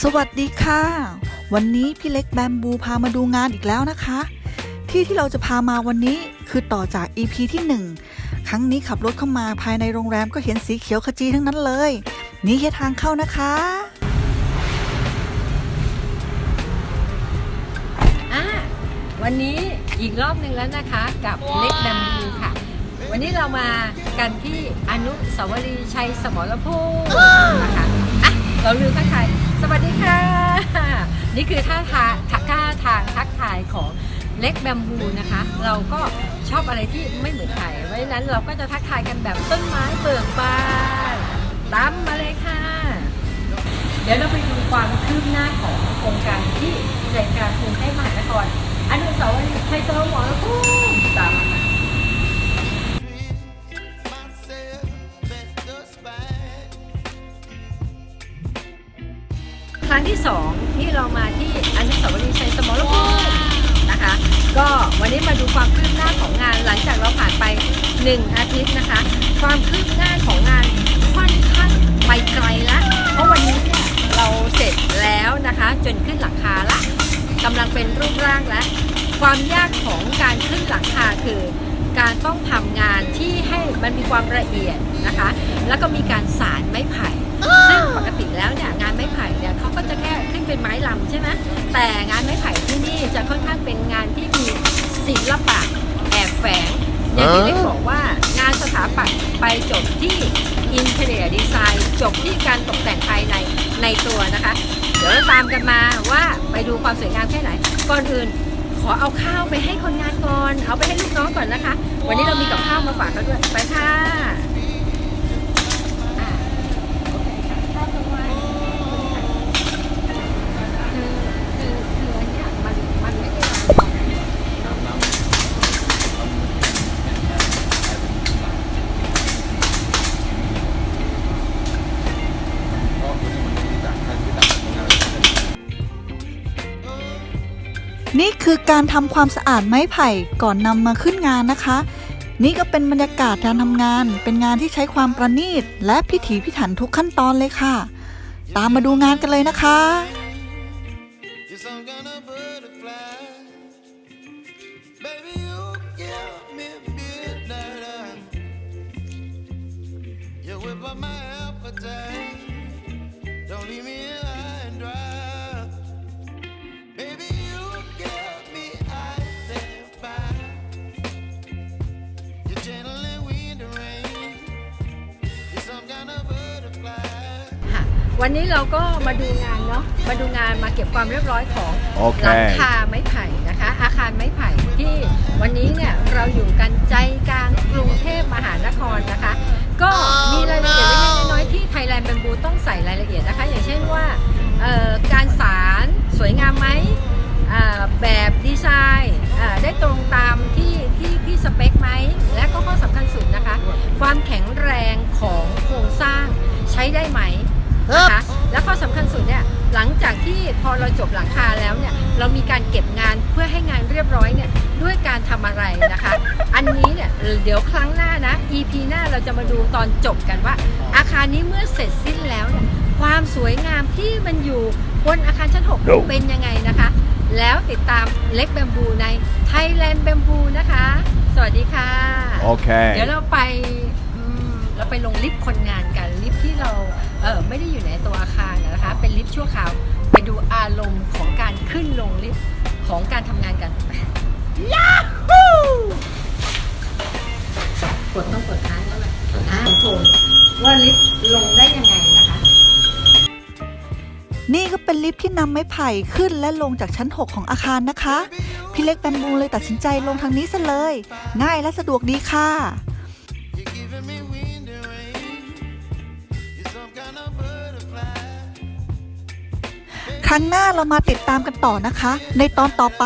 สวัสดีค่ะ วันนี้พี่เล็กแบมบูพามาดูงานอีกแล้วนะคะ ที่ที่เราจะพามาวันนี้คือต่อจาก EP ที่ 1 ครั้งนี้ขับรถเข้ามาภายในโรงแรมก็เห็นสีเขียวขจีทั้งนั้นเลย นี่แค่ทางเข้านะคะอ่าวันนี้อีกรอบหนึ่งแล้วนะคะกับเล็กแบมบูค่ะ วันนี้เรามากันที่อนุสาวรีย์ชัยสมรภูมินะคะอะ เราลืมทักทายสวัสดีค่ะ นี่คือท่าทางท่าทางทักทายของเล็กแบมบูนะคะ เราก็ชอบอะไรที่ไม่เหมือนใครเพราะฉะนั้นเราก็จะทักทายกันแบบต้นไม้เบิกบานตามมาเลยค่ะ เดี๋ยวเราไปดูความคืบหน้าของโครงการที่ใจกลางกรุงเทพมหานครอนุสาวรีย์ชัยสมรภูมิตามมา รั้งที่สองที่เรามาที่อนุสาวรีย์ชัยสมรภูมินะคะ ก็วันนี้มาดูความคืบหน้าของงานหลังจากเราผ่านไป 1 อาทิตย์นะคะ ความคืบหน้าของงานค่อนข้างไปไกลละเพราะวันนี้เนี่ยเราเสร็จแล้วนะคะ จนขึ้นหลังคาละกำลังเป็นรูปร่างแล้วความยากของการขึ้นหลังคาคือการต้องทำงานที่ให้มันมีความละเอียดนะคะ แล้วก็มีการสารไม้ไผ่ ซึ่งปกติแล้ว อย่างที่ได้บอกว่างานสถาปัตย์ไปจบที่อินเทเรียดีไซน์จบที่การตกแต่งภายในในตัวนะคะ เดี๋ยวเราตามกันมาว่าไปดูความสวยงามแค่ไหน ก่อนอื่นขอเอาข้าวไปให้คนงานก่อน เอาไปให้ลูกน้องก่อนนะคะ วันนี้เรามีกับข้าวมาฝากเขาด้วย ไปค่ะ นี่คือการทำความสะอาดไม้ไผ่ก่อนนำมาขึ้นงานนะคะ นี่ก็เป็นบรรยากาศการทำงาน เป็นงานที่ใช้ความประณีต และพิถีพิถันทุกขั้นตอนเลยค่ะ ตามมาดูงานกันเลยนะคะ You whip up my appetite. วันนี้เราก็มาดูงานเนาะมาดูงานมาเก็บความเรียบร้อยของโอเค หลังคาไม้ไผ่นะคะ อาคารไม้ไผ่ที่วันนี้เนี่ยเราอยู่กันใจกลางกรุงเทพมหานครนะคะ ก็มีรายละเอียดเล็กๆน้อยๆที่ไทยแลนด์เป็นบูต้องใส่รายละเอียดนะคะ อย่างเช่นว่าเอ่อการสารส พอเราจบหลังคาแล้วเนี่ยเรามีการเก็บงานเพื่อให้งานเรียบร้อยเนี่ยด้วยการทำอะไรนะคะ อันนี้เนี่ยเดี๋ยวครั้งหน้านะ EP หน้าเราจะมาดูตอนจบกันว่า อาคารนี้เมื่อเสร็จสิ้นแล้วเนี่ยความสวยงามที่มันอยู่บนอาคารชั้น 6 เป็นยังไงนะคะ แล้วติดตามเล็กแบมบูใน Thailand แบมบูนะคะ สวัสดีค่ะโอเคเดี๋ยวเราไปอืมเราไปลงลิฟต์คนงานกันลิฟต์ที่เราเออไม่ได้อยู่ในตัวอาคารนะคะ เป็นลิฟต์ชั่วคราว ไปดูอารมณ์ของการขึ้นลงลิฟต์ของการทำงานกันยาฮูกดต้องกดค้างแล้วแหละอ่าโผล่ว่าลิฟต์ลงได้ยังไงนะคะ นี่ก็เป็นลิฟต์ที่นำไม้ไผ่ขึ้นและลงจากชั้น 6 ของอาคารนะคะ พี่เล็กแบมบูเลยตัดสินใจลงทางนี้ซะเลย ง่ายและสะดวกดีค่ะ รั้งหน้าเรามาติดตามกันต่อนะคะ ในตอนต่อไป